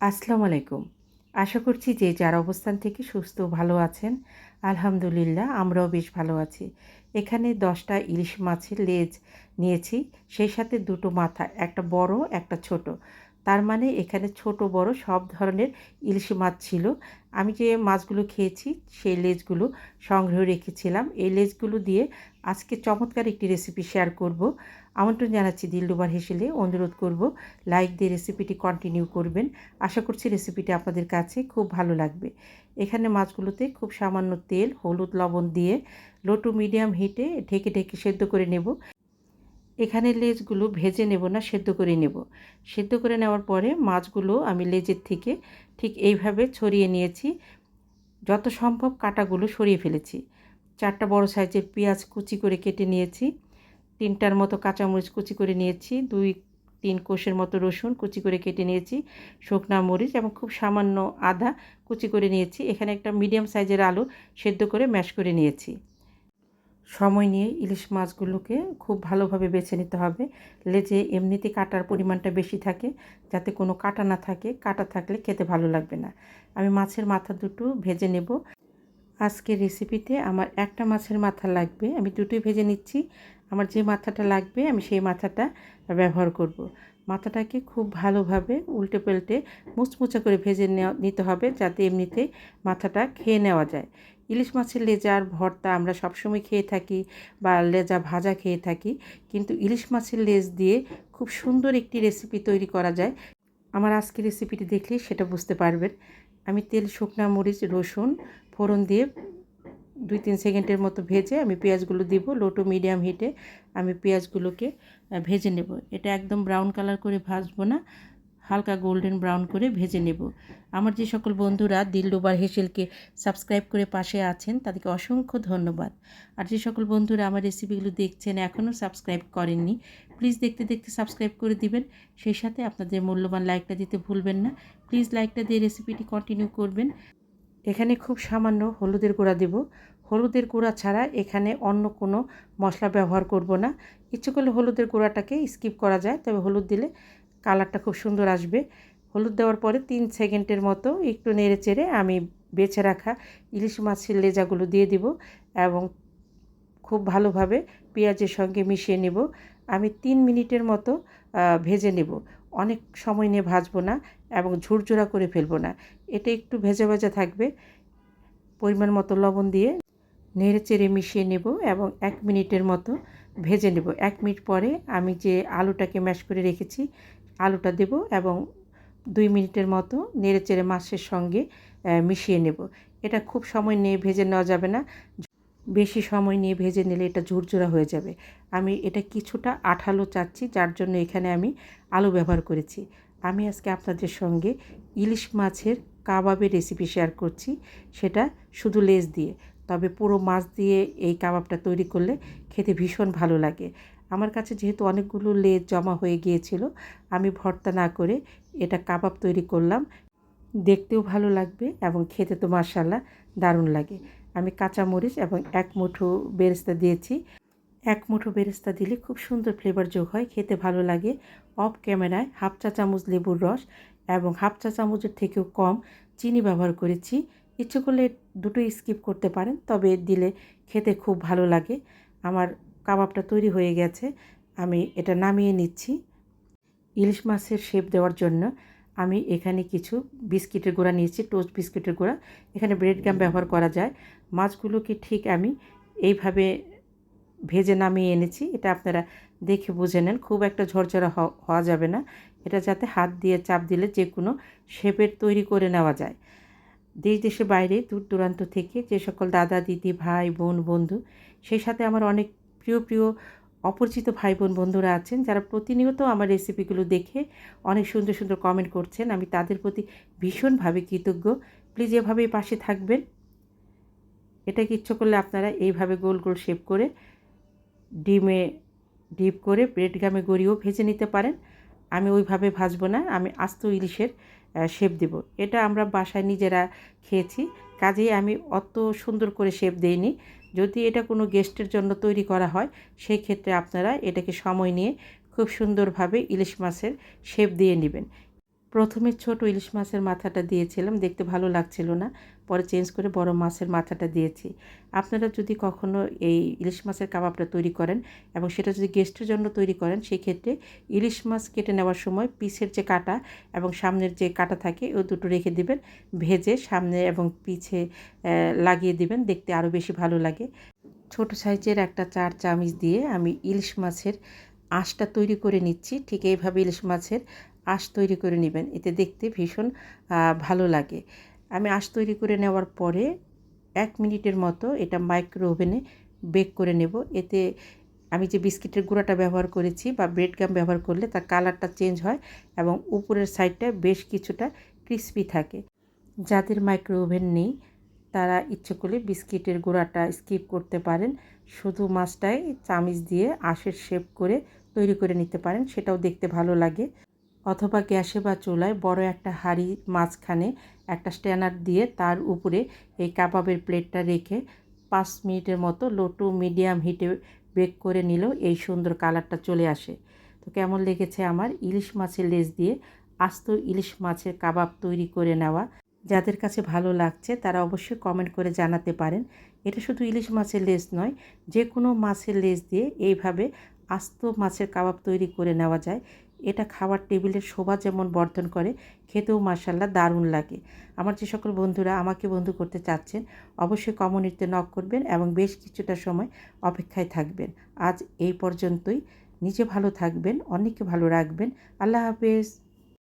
আসসালামু আলাইকুম। আশা করছি যে যার অবস্থান থেকে সুস্থ ভালো আছেন, আলহামদুলিল্লাহ আমরাও বেশ ভালো আছি। এখানে দশটা ইলিশ মাছের লেজ নিয়েছি, সেই সাথে দুটো মাথা, একটা বড়, একটা ছোট। তার মানে এখানে ছোট, বড় সব ধরনের ইলিশ মাছ ছিল। আমি যে মাছগুলো খেয়েছি, সেই লেজগুলো সংগ্রহ রেখেছিলাম। এই লেজগুলো দিয়ে আজকে চমৎকার একটি রেসিপি শেয়ার করব। আমন্ত্রণ জানাচ্ছি দিলডুবার হেসেলে। অনুরোধ করব লাইক দিয়ে রেসিপিটি কন্টিনিউ করবেন। আশা করছি রেসিপিটি আপনাদের কাছে খুব ভালো লাগবে। এখানে মাছগুলোতে খুব সামান্য তেল, হলুদ, লবণ দিয়ে লো টু মিডিয়াম হিটে ঢেকে ঢেকে সেদ্ধ করে নেব। এখানে লেজগুলো ভেজে নেব না, সেদ্ধ করে নেব। সেদ্ধ করে নেওয়ার পরে মাছগুলো আমি লেজের থেকে ঠিক এইভাবে ছড়িয়ে নিয়েছি। যত সম্ভব কাটাগুলো সরিয়ে ফেলেছি। চারটা বড় সাইজের পেঁয়াজ কুচি করে কেটে নিয়েছি। তিনটার মতো কাঁচামরিচ কুচি করে নিয়েছি। দুই, তিন কোষের মতো রসুন কুচি করে কেটে নিয়েছি। শুকনা মরিচ এবং খুব সামান্য আদা কুচি করে নিয়েছি। এখানে একটা মিডিয়াম সাইজের আলু সেদ্ধ করে ম্যাশ করে নিয়েছি। সময় নিয়ে ইলিশ মাছগুলোকে খুব ভালোভাবে বেছে নিতে হবে। লেজে এমনিতে কাটার পরিমাণটা বেশি থাকে, যাতে কোনো কাটা না থাকে। কাটা থাকলে খেতে ভালো লাগবে না। আমি মাছের মাথা দুটো ভেজে নেব। আজকের রেসিপিতে আমার একটা মাছের মাথা লাগবে, আমি দুটোই ভেজে নিচ্ছি। আমার যে মাথাটা লাগবে, আমি সেই মাথাটা ব্যবহার করব। মাথাটাকে খুব ভালোভাবে উল্টে পাল্টে মুচমুচা করে ভেজে নিতে হবে, যাতে এমনিতে মাথাটা খেয়ে নেওয়া যায়। ইলিশ মাছের লেজার, ভর্তা আমরা সবসময় খেয়ে থাকি বা লেজা ভাজা খেয়ে থাকি। কিন্তু ইলিশ মাছের লেজ দিয়ে খুব সুন্দর একটি রেসিপি তৈরি করা যায়। আমার আজকের রেসিপিটি দেখলে সেটা বুঝতে পারবেন। আমি তেল, শুকনা মরিচ, রসুন, ফোড়ন দিয়ে দুই তিন সেকেন্ডের মতো ভেজে আমি পেঁয়াজগুলো দিব লো টু মিডিয়াম হিটে। আমি পেঁয়াজগুলোকে ভেজে নেব। এটা একদম ব্রাউন কালার করে ভাজবো না। হালকা গোল্ডেন ব্রাউন করে ভেজে নেব। আমার যে সকল বন্ধুরা দিলডোবার হেসেলকে সাবস্ক্রাইব করে পাশে আছেন, তাদেরকে অসংখ্য ধন্যবাদ। আর যে সকল বন্ধুরা আমার রেসিপিগুলো দেখছেন, এখনও সাবস্ক্রাইব করেননি, প্লিজ দেখতে দেখতে সাবস্ক্রাইব করে দিবেন। সেই সাথে আপনাদের মূল্যবান লাইকটা দিতে ভুলবেন না। প্লিজ লাইকটা দিয়ে রেসিপিটি কন্টিনিউ করবেন। এখানে খুব সামান্য হলুদের গুঁড়া দেব। হলুদের গুঁড়া ছাড়া এখানে অন্য কোনো মশলা ব্যবহার করব না। ইচ্ছে করলে হলুদের গুঁড়াটাকে স্কিপ করা যায়, তবে হলুদ দিলে কালারটা খুব সুন্দর আসবে। হলুদ দেওয়ার পরে তিন সেকেন্ডের মতো একটু নেড়ে চেড়ে আমি বেছে রাখা ইলিশ মাছের লেজাগুলো দিয়ে দিব এবং খুব ভালোভাবে পেঁয়াজের সঙ্গে মিশিয়ে নেব। আমি তিন মিনিটের মতো ভেজে নেব। অনেক সময় নিয়ে ভাজবো না এবং ঝুরঝুরা করে ফেলব না। এটা একটু ভেজা ভেজা থাকবে। পরিমাণ মতো লবণ দিয়ে নেড়ে চেড়ে মিশিয়ে নেব এবং এক মিনিটের মতো ভেজে নেব। এক মিনিট পরে আমি যে আলুটাকে ম্যাশ করে রেখেছি আলুটা দেব এবং দুই মিনিটের মতো নেড়ে চেড়ে মাছের সঙ্গে মিশিয়ে নেব। এটা খুব সময় নিয়ে ভেজে নেওয়া যাবে না। বেশি সময় নিয়ে ভেজে নিলে এটা ঝুরঝুরা হয়ে যাবে। আমি এটা কিছুটা আঠালো চাচ্ছি, যার জন্য এখানে আমি আলু ব্যবহার করেছি। আমি আজকে আপনাদের সঙ্গে ইলিশ মাছের কাবাবের রেসিপি শেয়ার করছি। সেটা শুধু লেজ দিয়ে, তবে পুরো মাছ দিয়ে এই কাবাবটা তৈরি করলে খেতে ভীষণ ভালো লাগে। আমার কাছে যেহেতু অনেকগুলো লেজ জমা হয়ে গিয়েছিল, আমি ভর্তা না করে এটা কাবাব তৈরি করলাম। দেখতেও ভালো লাগবে এবং খেতে তো মার্শাল্লাহ দারুণ লাগে। আমি কাঁচা মরিচ এবং এক মুঠো বেরেস্তা দিয়েছি। এক মুঠো বেরেস্তা দিলে খুব সুন্দর ফ্লেভার যোগ হয়, খেতে ভালো লাগে। অফ ক্যামেরায় হাফ চা চামচ লেবুর রস এবং হাফ চা চামচের থেকেও কম চিনি ব্যবহার করেছি। ইচ্ছে করলে দুটোই স্কিপ করতে পারেন, তবে দিলে খেতে খুব ভালো লাগে। আমার কাবাবটা তৈরি হয়ে গেছে, আমি এটা নামিয়ে নিচ্ছি। ইলিশ মাছের শেপ দেওয়ার জন্য আমি এখানে কিছু বিস্কিটের গুঁড়া নিয়েছি টোস্ট বিস্কিটের গুঁড়া। এখানে ব্রেড গাম ব্যবহার করা যায়। মাছগুলোকে ঠিক আমি এইভাবে ভেজে নামিয়ে এনেছি, এটা আপনারা দেখে বুঝে নেন। খুব একটা ঝরঝরা হওয়া যাবে না। এটা যাতে হাত দিয়ে চাপ দিলে যে কোনো শেপের তৈরি করে নেওয়া যায়। দেশ দেশে বাইরে দূর দূরান্ত থেকে যে সকল দাদা, দিদি, ভাই, বোন, বন্ধু, সেই সাথে আমার অনেক প্রিয় প্রিয় অপরিচিত ভাই বোন বন্ধুরা আছেন, যারা প্রতিনিয়ত আমার রেসিপিগুলো দেখে অনেক সুন্দর সুন্দর কমেন্ট করছেন, আমি তাদের প্রতি ভীষণভাবে কৃতজ্ঞ। প্লিজ এভাবেই পাশে থাকবেন। এটাকে ইচ্ছে করলে আপনারা এইভাবে গোল গোল শেপ করে ডিমে ডিপ করে ব্রেড গামে গড়িয়েও ভেজে নিতে পারেন। আমি ওইভাবে ভাজবো না, আমি আস্ত ইলিশের শেপ দেব। এটা আমরা বাসায় নিজেরা খেয়েছি। কাজেই আমি অত সুন্দর করে শেপ দেইনি। যদি এটা কোনো গেস্টের জন্য তৈরি করা হয় সেই ক্ষেত্রে আপনারা এটাকে সময় নিয়ে খুব সুন্দরভাবে ইলিশ মাছের শেপ দিয়ে নেবেন। প্রথমে ছোট ইলিশ মাছের মাথাটা দিয়েছিলাম, দেখতে ভালো লাগছিল না। পরে চেঞ্জ করে বড় মাছের মাথাটা দিয়েছি। আপনারা যদি কখনো এই ইলিশ মাছের কাবাবটা তৈরি করেন এবং সেটা যদি গেস্টের জন্য তৈরি করেন সেই ক্ষেত্রে ইলিশ মাছ কেটে নেওয়ার সময় পিসের যে কাটা এবং সামনের যে কাটা থাকে, ও দুটো রেখে দিবেন, ভেজে সামনে এবং পিছে লাগিয়ে দিবেন, দেখতে আরও বেশি ভালো লাগে। ছোট সাইজের একটা চার চামচ দিয়ে আমি ইলিশ মাছের আঁশটা তৈরি করে নিচ্ছি। ঠিক এইভাবে ইলিশ মাছের আঁশ তৈরি করে নেবেন। এতে দেখতে ভীষণ ভালো লাগে। আমি আঁশ তৈরি করে নেওয়ার পরে এক মিনিটের মতো এটা মাইক্রো ওভেনে বেক করে নেব। এতে আমি যে বিস্কিটের গুঁড়াটা ব্যবহার করেছি বা ব্রেড গাম ব্যবহার করলে তার কালারটা চেঞ্জ হয় এবং উপরের সাইডটা বেশ কিছুটা ক্রিস্পি থাকে। যাদের মাইক্রো ওভেন নেই, তারা ইচ্ছে করলে বিস্কিটের গুঁড়াটা স্কিপ করতে পারেন। শুধু মাছটাই চামিচ দিয়ে আঁশের শেপ করে তৈরি করে নিতে পারেন, সেটাও দেখতে ভালো লাগে। অথবা গ্যাসে বা চুলায় বড় একটা হাঁড়ি মাঝখানে একটা স্ট্যানার দিয়ে তার উপরে এই কাবাবের প্লেটটা রেখে পাঁচ মিনিটের মতো লো টু মিডিয়াম হিটে বেক করে নিলেও এই সুন্দর কালারটা চলে আসে। তো কেমন লেগেছে আমার ইলিশ মাছের লেজ দিয়ে আস্ত ইলিশ মাছের কাবাব তৈরি করে নেওয়া? যাদের কাছে ভালো লাগছে তারা অবশ্যই কমেন্ট করে জানাতে পারেন। এটা শুধু ইলিশ মাছের লেজ নয়, যে কোনো মাছের লেজ দিয়ে এইভাবে আস্ত মাছের কাবাব তৈরি করে নেওয়া যায়। এটা খাওয়ার টেবিলের শোভা যেমন বর্ধন করে, খেতেও মার্শাল্লাহ দারুণ লাগে। আমার যে সকল বন্ধুরা আমাকে বন্ধু করতে চাচ্ছেন, অবশ্যই কমনিতে নক করবেন এবং বেশ কিছুটা সময় অপেক্ষায় থাকবেন। আজ এই পর্যন্তই। নিজে ভালো থাকবেন অনেককে ভালো রাখবেন। আল্লাহ হাফেজ।